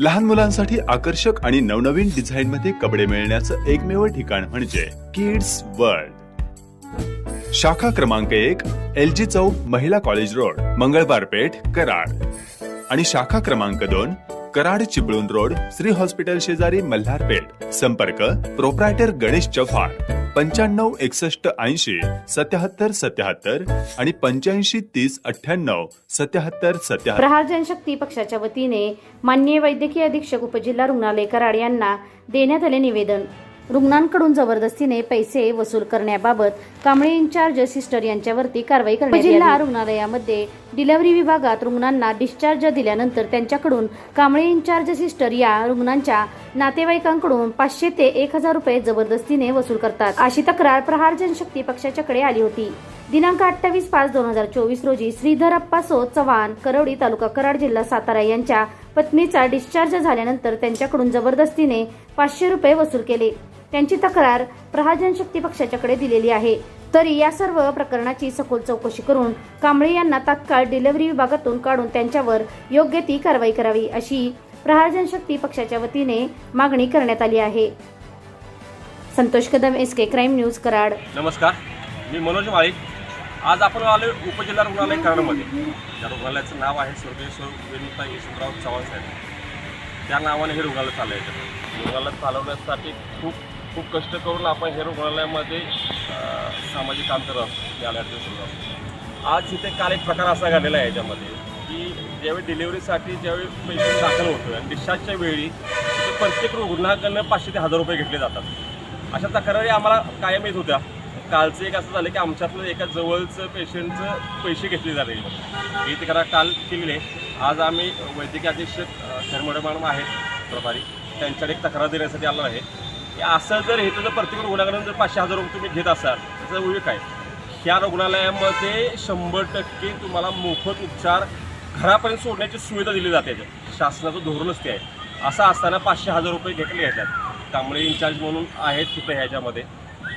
लहान मुलांसाठी आकर्षक आणि नवनवीन डिझाईन मध्ये कपडे मिळण्याचं एकमेव ठिकाण म्हणजे किड्स वर्ल्ड शाखा क्रमांक एक एल जी चौक महिला कॉलेज रोड मंगळवार पेठ कराड. आणि शाखा क्रमांक दोन कराड चिपळूण रोड श्री हॉस्पिटल शेजारी मल्हार पेठ. संपर्क प्रोप्रायटर गणेश चव्हाण. पंच्याण्णव एकसष्ट ऐंशी सत्याहत्तर सत्याहत्तर आणि पंच्याऐंशी तीस अठ्ठ्याण्णव सत्याहत्तर सत्याहत्तर. प्रहार जनशक्ती पक्षाच्या वतीने माननीय वैद्यकीय अधीक्षक उपजिल्हा रुग्णालय कराड यांना देण्यात आले निवेदन. रुग्णांकडून जबरदस्तीने पैसे वसूल करण्याबाबत कांबळे इन्चार्ज सिस्टर यांच्यावरती कारवाई करण्यात जिल्हा रुग्णालयामध्ये डिलिव्हरी विभागात रुग्णांना डिस्चार्ज दिल्यानंतर त्यांच्याकडून कांबळे इन्चार्ज सिस्टर या रुग्णांच्या नातेवाईकांकडून पाचशे ते एक हजार रुपये जबरदस्तीने वसूल करतात. अशी तक्रार प्रहार जनशक्ती पक्षाच्याकडे आली होती. दिनांक अठ्ठावीस पाच दोन हजार चोवीस रोजी श्रीधर अप्पासो चव्हाण करवडी तालुका कराड जिल्हा सातारा यांच्या पत्नीचा डिस्चार्ज झाल्यानंतर त्यांच्याकडून जबरदस्तीने पाचशे रुपये वसूल केले. त्यांची तक्रार प्रहार जनशक्ती पक्षाच्याकडे दिलेली आहे. तरी या सर्व प्रकरणाची सखोल चौकशी करून कांबळे यांना तात्काळ डिलिव्हरी विभागातून काढून त्यांच्यावर योग्य ती कारवाई करावी अशी प्रहार जनशक्ती पक्षाच्या वतीने मागणी करण्यात आली आहे. Santosh Kadam S K crime news Karad. नमस्कार. मी मनोज माळी. आज आपण आलो उपजिल्हा रुग्णालय कराडमध्ये. त्या रुग्णालयाचं नाव आहे स्वर्गीय स्व यशवंतराव चव्हाण साहेब. त्या नावाने हे रुग्णालय चालवायचं. रुग्णालय चालवण्यासाठी खूप खूप कष्ट करून आपण हे रुग्णालयामध्ये अं, सामाजिक अंतर या सुरू आज इथे काल एक प्रकार असा घडलेला आहे याच्यामध्ये की ज्यावेळी डिलिव्हरीसाठी ज्यावेळी पेशंट दाखल होतो आणि डिस्चार्जच्या वेळी प्रत्येक रुग्णाकडनं पाचशे ते हजार रुपये घेतले जातात. अशा तक्रारी आम्हाला कायम येत होत्या. कालचं एक असं झालं की आमच्यातलं एका जवळचं पेशंटचं पैसे घेतले झाले ही तक्रार काल केलेली. आहे आज आम्ही वैद्यकीय अधीक्षक शर्मडे मॅडम आहेत प्रभारी. त्यांच्याकडे एक तक्रार देण्यासाठी आलो आहे. की असं जर हे जर प्रत्येक रुग्णाकडून जर पाचशे हजार रुपये तुम्ही घेत असाल त्याचा उपयोग म्हणजे काय? ह्या रुग्णालयामध्ये शंभर टक्के तुम्हाला मोफत उपचार घरापर्यंत सोडण्याची सुविधा दिली जाते. शासनाचं धोरणच ते आहे. असं असताना पाचशे हजार रुपये घेतले येतात कांबळे इन्चार्ज म्हणून आहेत तिथं ह्याच्यामध्ये.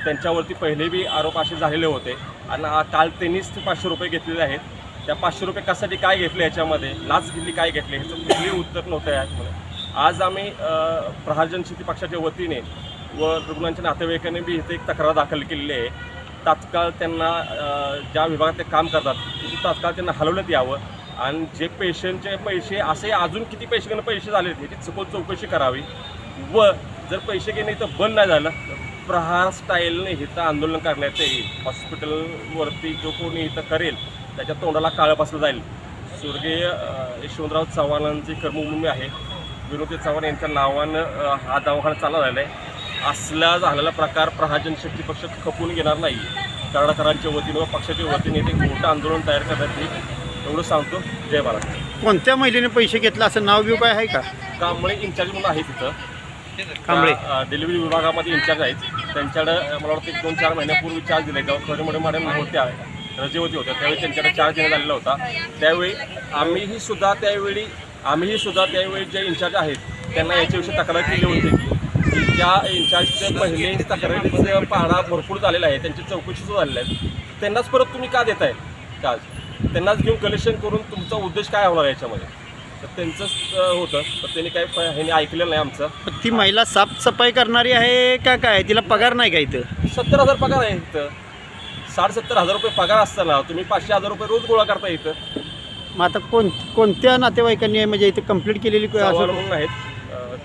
त्यांच्यावरती पहिले बी आरोप असे झालेले होते. आणि काल त्यांनीच ते पाचशे रुपये घेतलेले आहेत. त्या पाचशे रुपये कशासाठी काय घेतले याच्यामध्ये लाच घेतली काय घेतले? ह्याचं कुठलंही उत्तर नव्हतं याच्यामध्ये आज आम्ही प्रहार जनशक्ती पक्षाच्या वतीने व रुग्णांच्या नातेवाईकांनी बी इथे एक तक्रार दाखल केलेली आहे. तात्काळ त्यांना ज्या विभागात ते काम करतात तिथे तात्काळ त्यांना हलवण्यात यावं. आणि जे पेशंटचे पैसे असे अजून किती पैसे पैसे झाले ह्याची सखोल चौकशी करावी. व जर पैसे घेणे इथं बंद नाही झालं तर प्रहार स्टाईलने इथं आंदोलन करण्यात येईल. हॉस्पिटलवरती जो कोणी इथं करेल त्याच्या तोंडाला काळं बसलं जाईल. स्वर्गीय यशवंतराव चव्हाणांची कर्मभूमी आहे. विनोदी चव्हाण यांच्या नावानं हा दवाखाना चालला झाला आहे. असला झालेला प्रकार प्रहार जनशक्ती पक्ष खपवून घेणार नाही. कराडकरांच्या वतीनं व पक्षाच्या वतीने ते मोठं आंदोलन तयार करण्यात येईल. एवढं सांगतो. जय महाराज कोणत्या महिलेने पैसे घेतला असं नाव बिव काय आहे का? कांबळे इन्चार्ज म्हणून आहे तिथं. कांबळे. डिलिव्हरी विभागामध्ये इन्चार्ज आहेत. त्यांच्याकडं मला वाटतं एक दोन चार महिन्यापूर्वी चार्ज दिले. जेव्हा खरेमडे मॅडम होत्या रजेवती होत्या त्यावेळी त्यांच्याकडे चार्ज देण्यात आलेला होता. त्यावेळी आम्हीही सुद्धा त्यावेळी आम्हीही सुद्धा त्यावेळी जे इन्चार्ज आहेत त्यांना याच्याविषयी तक्रार केली होती. ज्या इन्चार्जचे पहिले तक्रारीचं पाहणा भरपूर झालेला आहे. त्यांची चौकशी सुद्धा झालेली आहे. त्यांनाच परत तुम्ही का देताय? चार्ज त्यांनाच घेऊन कलेक्शन करून तुमचा उद्देश काय होणार याच्यामध्ये? तर त्यांचंच होतं. तर त्यांनी काय प- ह्यांनी ऐकलेलं नाही आमचं. पण ती महिला साफसफाई करणारी आहे का काय? तिला पगार नाही का इथं? सत्तर हजार पगार आहे इथं. साठ सत्तर हजार रुपये पगार असताना तुम्ही पाचशे हजार रुपये रोज गोळा करता इथं. मग आता कोण कोणत्या नातेवाईकांनी म्हणजे इथं कंप्लीट केलेली असं म्हणून आहेत.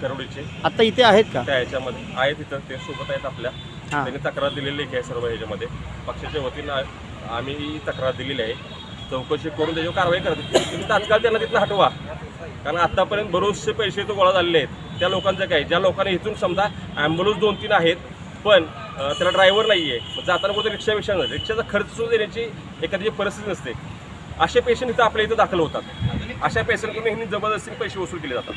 करोडीचे आता इथे आहेत का? त्या ह्याच्यामध्ये आहेत इथं ते सोबत आहेत आपल्या. हां. त्यांनी तक्रार दिलेली आहे सर्व ह्याच्यामध्ये. पक्षाच्या वतीनं आम्ही ही तक्रार दिलेली आहे. चौकशी करून त्याच्यावर कारवाई करतो तुम्ही तात्काळ त्यांना तिथनं हटवा. कारण आतापर्यंत बरेचसे पैसे तो गोळा झालेले आहेत. त्या लोकांचं काय? ज्या लोकांनी इथून समजा ॲम्ब्युलन्स दोन तीन आहेत पण अं, त्याला ड्रायव्हर नाही आहे जाताना कोणतं रिक्षा विषय नाही रिक्षाचा खर्च सुद्धा देण्याची एखादी परिस्थिती नसते. असे पेशंट इथं आपल्या इथं दाखल होतात. अशा पेशंटकडून ह्यांनी जबरदस्तीने पैसे वसूल केले जातात.